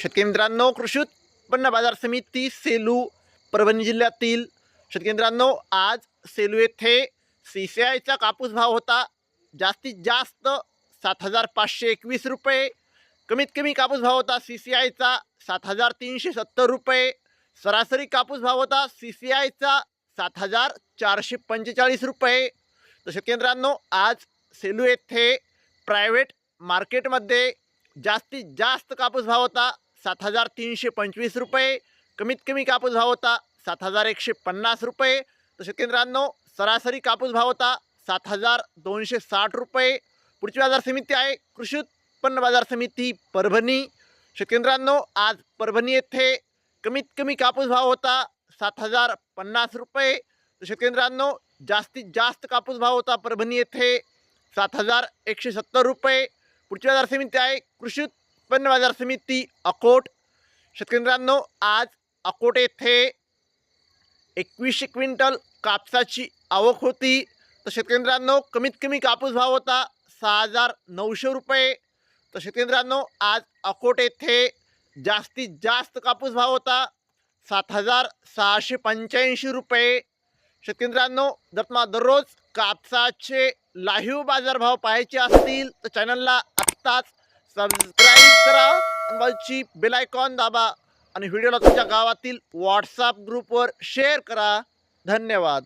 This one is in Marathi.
शेतकरी मित्रांनो कृषी उत्पन्न बाजार समिती सेलू परभणी जिल्ह्यातील. शेतकरी मित्रांनो आज सेलू येथे सी सी आयचा कापूस भाव होता. जास्तीत जास्त सात हजार पाचशे एकवीस रुपये. कमीत कमी कापूस भाव होता सी सी आयचा सात हजार तीनशे सत्तर रुपये. सरासरी कापूस भाव होता सी सी आयचा सात हजार चारशे पंचेचाळीस रुपये. तर शेतकरी मित्रांनो आज सेलू येथे प्रायव्हेट मार्केटमध्ये जास्तीत जास्त कापूस भाव होता. सात हजार तीनशे पंचवीस रुपये. कमीत कमी कापूस भाव होता सात हजार एकशे पन्नास रुपये. तर शेतकरी सरासरी कापूस भाव होता सात हजार दोनशे साठ रुपये. पुढची बाजार समिती आहे कृषी उत्पन्न बाजार समिती परभणी. शेतकेंद्रांनो आज परभणी येथे कमीत कमी कापूस भाव होता सात हजार पन्नास रुपये. तर शेतकरी जास्तीत जास्त कापूस भाव होता परभणी येथे सात हजार एकशे सत्तर रुपये. पुढची बाजार समिती आहे कृषी उत्पन्न बाजार समिती अकोट. शेतकरी मित्रांनो आज अकोट येथे एकवीसशे क्विंटल कापसाची आवक होती. तर शेतकरी मित्रांनो कमीत कमी कापूस भाव होता सहा हजार नऊशे रुपये. तर शेतकरी मित्रांनो आज अकोट येथे जास्तीत जास्त कापूस भाव होता सात हजार सहाशे पंच्याऐंशी रुपये. शेतकरी मित्रांनो जर तुम्हाला दररोज कापसाचे लाईव्ह बाजारभाव पाहायचे असतील तर चॅनलला आत्ताच सबस्क्राईब करा आणि बाजूची बेल आयकॉन दाबा. आणि व्हिडिओला तुमच्या गावातील व्हॉट्सअप ग्रुपवर शेअर करा. धन्यवाद.